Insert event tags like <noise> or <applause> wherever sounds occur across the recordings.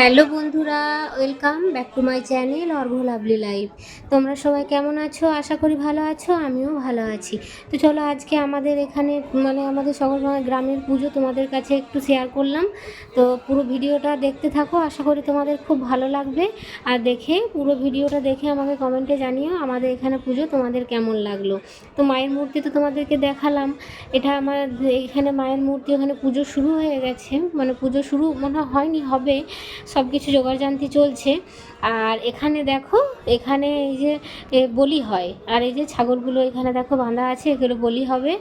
Hello বন্ধুরা, welcome back to my channel Argha lovely life. তোমরা সবাই কেমন আছো? আশা করি ভালো আছো, আমিও ভালো আছি। তো চলো আজকে আমাদের এখানে মানে আমাদের সকল গ্রামের পুজো তোমাদের কাছে একটু শেয়ার করলাম। তো পুরো ভিডিওটা দেখতে থাকো, আশা করি তোমাদের খুব ভালো লাগবে। আর দেখে, পুরো ভিডিওটা দেখে আমাকে কমেন্টে জানিও আমাদের এখানে পুজো তোমাদের কেমন লাগল। তো মায়ের মূর্তি তো তোমাদেরকে দেখালাম। এটা আমার এখানে মায়ের মূর্তি, ওখানে পুজো শুরু হয়ে গেছে। মানে পুজো শুরু মনে হয়নি, হবে। সব কিছু জোগাড়জান্তি চলছে। আর এখানে দেখো, এখানে এই যে বলি হয়। আর এই যে ছাগলগুলো এখানে দেখো বাঁধা আছে, এগুলো বলি হবে।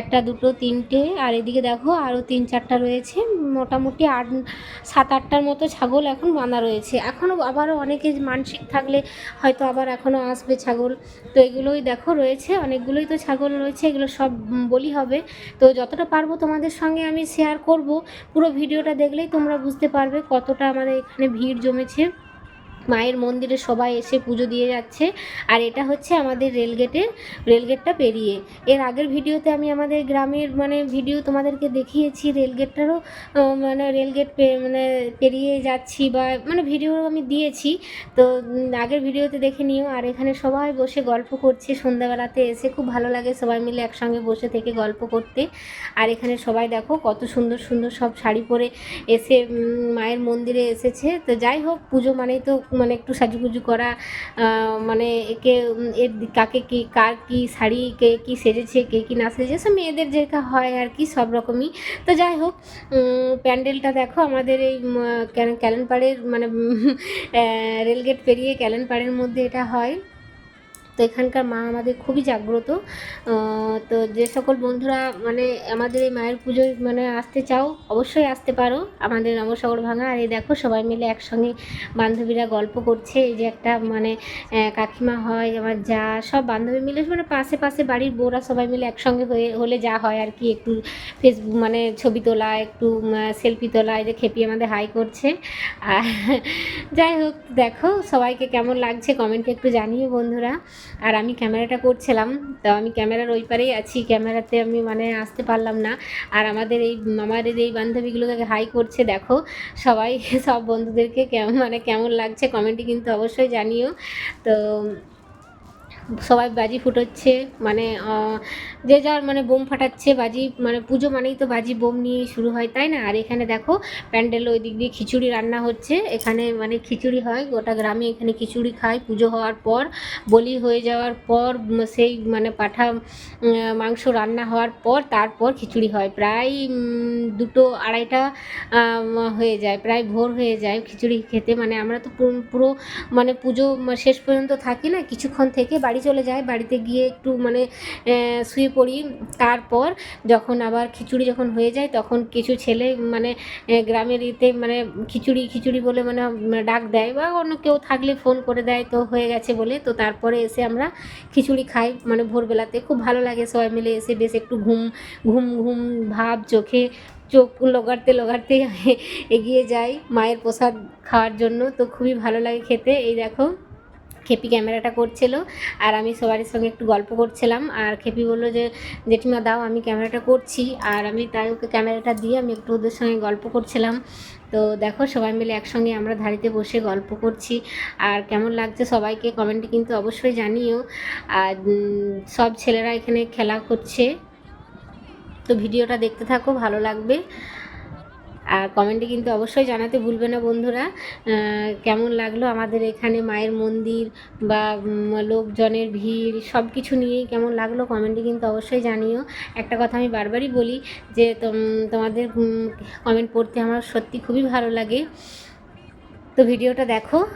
একটা, দুটো, তিনটে, আর এদিকে দেখো আরও তিন, চারটা রয়েছে। মোটামুটি আট, সাত, আটটার মতো ছাগল এখন বাঁধা রয়েছে। এখনও আবারও অনেকে মানসিক থাকলে হয়তো আবার এখনও আসবে ছাগল। তো এগুলোই দেখো রয়েছে, অনেকগুলোই তো ছাগল রয়েছে, এগুলো সব বলি হবে। তো যতটা পারব তোমাদের সঙ্গে আমি শেয়ার করব। পুরো ভিডিওটা দেখলেই তোমরা বুঝতে পারবে কতটা আমাদের এখানে ভিড় জমেছে। মায়ের মন্দিরে সবাই এসে পুজো দিয়ে যাচ্ছে। আর এটা হচ্ছে আমাদের রেলগেটের, রেলগেটটা পেরিয়ে। এর আগের ভিডিওতে আমি আমাদের গ্রামের মানে ভিডিও তোমাদেরকে দেখিয়েছি, রেলগেটটারও মানে রেলগেট মানে পেরিয়ে যাচ্ছি বা মানে ভিডিও আমি দিয়েছি। তো আগের ভিডিওতে দেখে নিও। আর এখানে সবাই বসে গল্প করছে সন্ধ্যাবেলাতে এসে। খুব ভালো লাগে সবাই মিলে একসঙ্গে বসে থেকে গল্প করতে। আর এখানে সবাই দেখো কত সুন্দর সুন্দর সব শাড়ি পরে এসে মায়ের মন্দিরে এসেছে। তো যাই হোক, পুজো মানেই তো মানে একটু সাজুগুজু করা মানে একে এর কাকে কি, কার কি শাড়ি, কে কী সেজেছে, কে কী না সেজেছে সব মেয়েদের যেটা হয় আর কি সব রকমই। তো যাই হোক প্যান্ডেলটা দেখো, আমাদের এই ক্যালেন ক্যালেনপাড়ের মানে <laughs> রেলগেট পেরিয়ে ক্যালেনপাড়ের মধ্যে এটা হয়। তো এখানকার মা আমাদের খুবই জাগ্রত। তো যে সকল বন্ধুরা মানে আমাদের এই মায়ের পুজোয় মানে আসতে চাও, অবশ্যই আসতে পারো। আমাদের নবসাগর ভাঙা আর এই দেখো সবাই মিলে একসঙ্গে বান্ধবীরা গল্প করছে। এই যে একটা মানে কাকিমা হয়, আমার যা, সব বান্ধবী মিলে মানে পাশে পাশে বাড়ির বউরা সবাই মিলে একসঙ্গে হয়ে, হলে যা হয় আর কি। একটু ফেসবুক মানে ছবি তোলা, একটু সেলফি তোলা, এই যে খেপি আমাদের হাই করছে। আর যাই হোক, দেখো সবাইকে কেমন লাগছে কমেন্টে একটু জানিও বন্ধুরা। আর আমি ক্যামেরাটা করছিলাম, তো আমি ক্যামেরার ওই পারেই আছি। ক্যামেরাতে আমি মানে আসতে পারলাম না। আর আমাদের এই আমাদের এই বান্ধবীগুলোকে হাই করছে, দেখো। সবাই, সব বন্ধুদেরকে কেমন মানে কেমন লাগছে কমেন্টে কিন্তু অবশ্যই জানিও। তো সবাই বাজি ফুটোচ্ছে মানে যে যার মানে বোম ফাটাচ্ছে, বাজি মানে পুজো মানেই তো বাজি বোম নিয়ে শুরু হয়, তাই না? আর এখানে দেখো, প্যান্ডেল ওই দিক দিয়ে খিচুড়ি রান্না হচ্ছে, এখানে মানে খিচুড়ি হয়, গোটা গ্রামে এখানে খিচুড়ি খায়, পুজো হওয়ার পর, বলি হয়ে যাওয়ার পর সেই মানে পাঠা মাংস রান্না হওয়ার পর, তারপর খিচুড়ি হয়, প্রায় দুটো আড়াইটা হয়ে যায়, প্রায় ভোর হয়ে যায় খিচুড়ি খেতে মানে আমরা তো পুরো- মানে পুজো শেষ পর্যন্ত থাকি না, কিছুক্ষণ থেকে বাড়ি চলে যায়, বাড়িতে গিয়ে একটু মানে শুয়ে পড়ি। তারপর যখন আবার খিচুড়ি যখন হয়ে যায়, তখন কিছু ছেলে মানে গ্রামের ইতে মানে খিচুড়ি খিচুড়ি বলে মানে ডাক দেয় বা অন্য কেউ থাকলে ফোন করে দেয়, তো হয়ে গেছে বলে। তো তারপরে এসে আমরা খিচুড়ি খাই। মানে ভোরবেলাতে খুব ভালো লাগে সবাই মিলে এসে বেশ একটু ঘুম ঘুম ঘুম ভাব চোখে, চোখ লোগাড়তে লোগাড়তে এগিয়ে যাই মায়ের প্রসাদ খাওয়ার জন্য। তো খুবই ভালো লাগে খেতে। এই দেখো। খেপি ক্যামেরাটা করছিল আর আমি সবার সঙ্গে একটু গল্প করছিলাম আর খেপি বলল যে, জেঠিমা, দাও, আমি ক্যামেরাটা করছি। আর আমি তাই ওকে ক্যামেরাটা দিয়ে আমি একটু ওদের সঙ্গে গল্প করছিলাম। তো দেখো, সবাই মিলে একসঙ্গে আমরা ধাড়িতে বসে গল্প করছি। আর কেমন লাগছে সবাইকে কমেন্টে কিন্তু অবশ্যই জানিও। আর সব ছেলেরা এখানে খেলা করছে। তো ভিডিওটা দেখতে থাকো, ভালো লাগবে। আর কমেন্টে কিন্তু অবশ্যই জানাতে ভুলবে না বন্ধুরা। কেমন লাগল আমাদের এখানে মায়ের মন্দির বা লোকজনের ভিড় সব কিছু নিয়েই কেমন লাগল কমেন্টে কিন্তু অবশ্যই জানিও। একটা কথা আমি বারবারই বলি যে, তোম- তোমাদের কমেন্ট পড়তে আমার সত্যি খুবই ভালো লাগে। তো ভিডিওটা দেখো,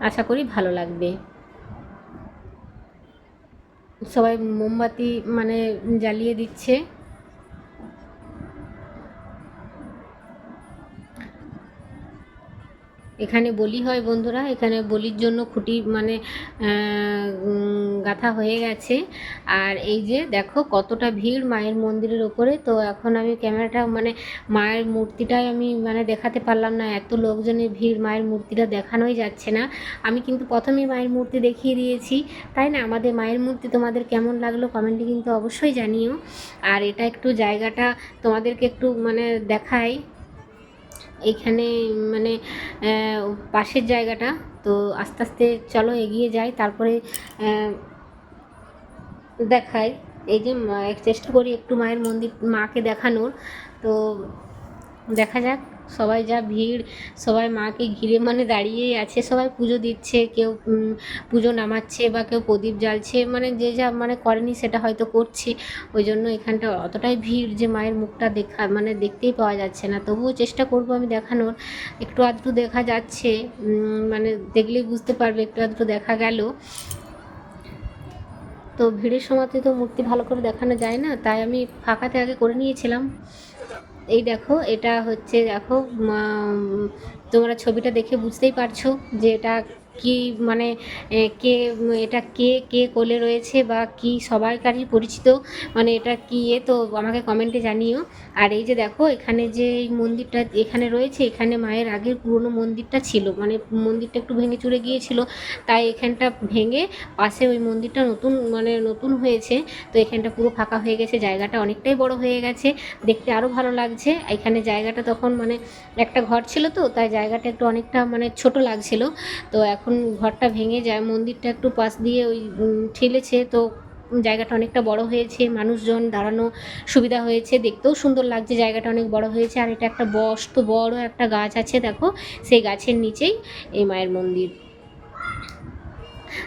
আশা করি ভালো লাগবে। সবাই মোমবাতি মানে জ্বালিয়ে দিচ্ছে। এখানে বলি হয় বন্ধুরা, এখানে বলির জন্য খুঁটি মানে গাঁথা হয়ে গেছে। আর এই যে দেখো কতটা ভিড় মায়ের মন্দিরের ওপরে। তো এখন আমি ক্যামেরাটা মানে মায়ের মূর্তিটাই আমি মানে দেখাতে পারলাম না, এত লোকজনের ভিড় মায়ের মূর্তিটা দেখানোই যাচ্ছে না। আমি কিন্তু প্রথমেই মায়ের মূর্তি দেখিয়ে দিয়েছি, তাই না? আমাদের মায়ের মূর্তি তোমাদের কেমন লাগল কমেন্টে কিন্তু অবশ্যই জানিও। আর এটা একটু জায়গাটা তোমাদেরকে একটু মানে দেখাই। এখানে মানে পাশের জায়গাটা। তো আস্তে আস্তে চলো এগিয়ে যাই, তারপরে দেখাই। এই যে চেষ্টা করি একটু মায়ের মন্দির, মাকে দেখানোর। তো দেখা যাক সবাই যা ভিড়, সবাই মাকে ঘিরে মানে দাঁড়িয়েই আছে, সবাই পুজো দিচ্ছে, কেউ পুজো নামাচ্ছে বা কেউ প্রদীপ জ্বালছে মানে যে যা মানে করেনি সেটা হয়তো করছে। ওই জন্য এখানটা অতটাই ভিড় যে মায়ের মুখটা দেখা মানে দেখতেই পাওয়া যাচ্ছে না। তবুও চেষ্টা করব আমি দেখানোর। একটু আধটু দেখা যাচ্ছে মানে দেখলেই বুঝতে পারবে, একটু আধটু দেখা গেল। তো ভিড়ের সময়তে তো মূর্তি ভালো করে দেখানো যায় না, তাই আমি ফাঁকাতে আগে করে নিয়েছিলাম। এই দেখো এটা হচ্ছে দেখো তোমরা ছবিটা দেখে বুঝতেই পারছ যে এটা কি মানে কে, এটা কে কে কোলে রয়েছে বা কি সবাইকারই পরিচিত? মানে এটা কি এ? তো আমাকে কমেন্টে জানিও। আর এই যে দেখো, এখানে যে এই মন্দিরটা এখানে রয়েছে, এখানে মায়ের আগের পুরনো মন্দিরটা ছিল। মানে মন্দিরটা একটু ভেঙে চুরে গিয়েছিল। তাই এখানটা ভেঙে পাশে ওই মন্দিরটা নতুন মানে নতুন হয়েছে। তো এখানটা পুরো ফাঁকা হয়ে গেছে, জায়গাটা অনেকটাই বড় হয়ে গেছে। দেখতে আরও ভালো লাগছে। এখানে জায়গাটা তখন মানে একটা ঘর ছিল তো, তাই জায়গাটা একটু অনেকটা মানে ছোট লাগছিল। তো এখন ঘরটা ভেঙে যায়, মন্দিরটা একটু পাশ দিয়ে ওই ঠেলেছে, তো জায়গাটা অনেকটা বড় হয়েছে, মানুষজন দাঁড়ানো সুবিধা হয়েছে, দেখতেও সুন্দর লাগছে, জায়গাটা অনেক বড় হয়েছে, আর এটা একটা বস্ত, বড় একটা গাছ আছে, দেখো, সেই গাছের নিচেই এই মায়ের মন্দির।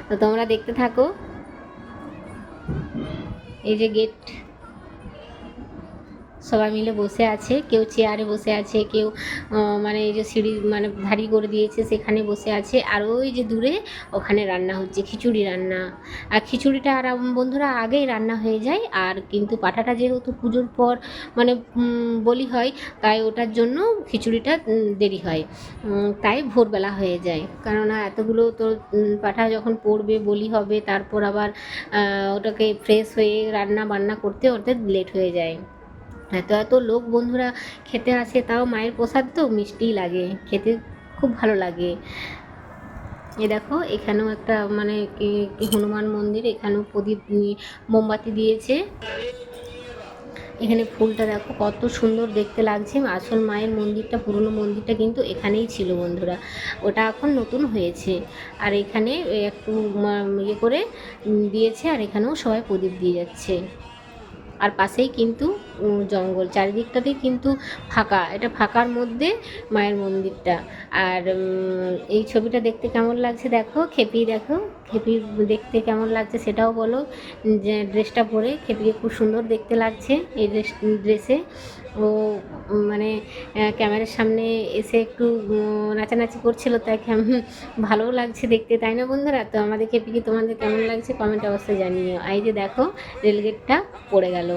তো তোমরা দেখতে থাকো। এই যে গেট সবাই মিলে বসে আছে, কেউ চেয়ারে বসে আছে, কেউ মানে এই যে সিঁড়ি মানে ভারী করে দিয়েছে, সেখানে বসে আছে। আর ওই যে দূরে ওখানে রান্না হচ্ছে, খিচুড়ি রান্না। আর খিচুড়িটা আর বন্ধুরা আগেই রান্না হয়ে যায়, আর কিন্তু পাঠাটা যেহেতু পুজোর পর মানে বলি হয়, তাই ওটার জন্য খিচুড়িটা দেরি হয়। তাই ভোরবেলা হয়ে যায়। কেননা এতগুলো তো পাঠা যখন পড়বে, বলি হবে, তারপর আবার ওটাকে ফ্রেশ হয়ে রান্না বান্না করতে ওতে লেট হয়ে যায়। এত এত লোক বন্ধুরা খেতে আসে, তাও মায়ের প্রসাদ তো মিষ্টিই লাগে, খেতে খুব ভালো লাগে। এ দেখো, এখানেও একটা মানে হনুমান মন্দির, এখানেও প্রদীপ মোমবাতি দিয়েছে। এখানে ফুলটা দেখো, কত সুন্দর দেখতে লাগছে। আসল মায়ের মন্দিরটা, পুরনো মন্দিরটা কিন্তু এখানেই ছিল বন্ধুরা। ওটা এখন নতুন হয়েছে। আর এখানে একটু ইয়ে করে দিয়েছে, আর এখানেও সবাই প্রদীপ দিয়ে যাচ্ছে। আর পাশেই কিন্তু জঙ্গল। চারিদিকটাতেই কিন্তু ফাঁকা। এটা ফাঁকার মধ্যে মায়ের মন্দিরটা। আর এই ছবিটা দেখতে কেমন লাগছে দেখো? খেপি দেখো? খেপি দেখতে কেমন লাগছে সেটাও বলো। যে, ড্রেসটা পরে খেপিকে খুব সুন্দর দেখতে লাগছে এই ড্রেস, ড্রেসে। ও মানে ক্যামেরার সামনে এসে একটু নাচানাচি করছিল, তাই কেমন ভালোও লাগছে দেখতে, তাই না বন্ধুরা? তো আমাদের খেপিকে তোমাদের কেমন লাগছে কমেন্ট অবশ্যই জানিও। এই যে দেখো, রেলগেটটা পড়ে গেল।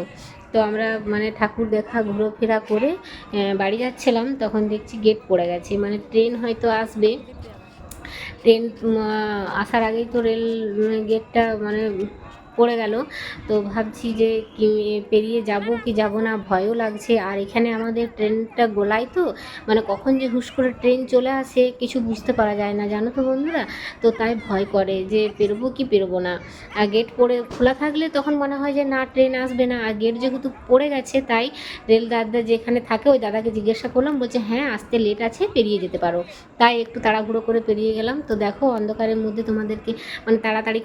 তো আমরা মানে ঠাকুর দেখা, ঘোরাফেরা করে বাড়ি যাচ্ছিলাম, তখন দেখছি গেট পড়ে গেছে। মানে ট্রেন হয়তো আসবে। ট্রেন আসার আগেই তো রেল গেটটা মানে পড়ে গেল। তো ভাবছি যে পেরিয়ে যাব কি যাব না ভয়ও লাগছে। আর এখানে আমাদের ট্রেনটা গোলায় তো মানে কখন যে হুশ করে ট্রেন চলে আসে কিছু বুঝতে পারা যায় না, জানো তো বন্ধুরা? তো তাই ভয় করে যে পেরোবো কি পেরোবো না। আর গেট পড়ে খোলা থাকলে তখন মনে হয় যে না, ট্রেন আসবে না। আর গেট যেহেতু পড়ে গেছে, তাই রেল দাদা যেখানে থাকে ওই দাদাকে জিজ্ঞাসা করলাম, বলছে হ্যাঁ আসতে লেট আছে, পেরিয়ে যেতে পারো। তাই একটু তাড়াহুড়ো করে পেরিয়ে গেলাম। তো দেখো, অন্ধকারের মধ্যে তোমাদেরকে মানে তাড়াতাড়ি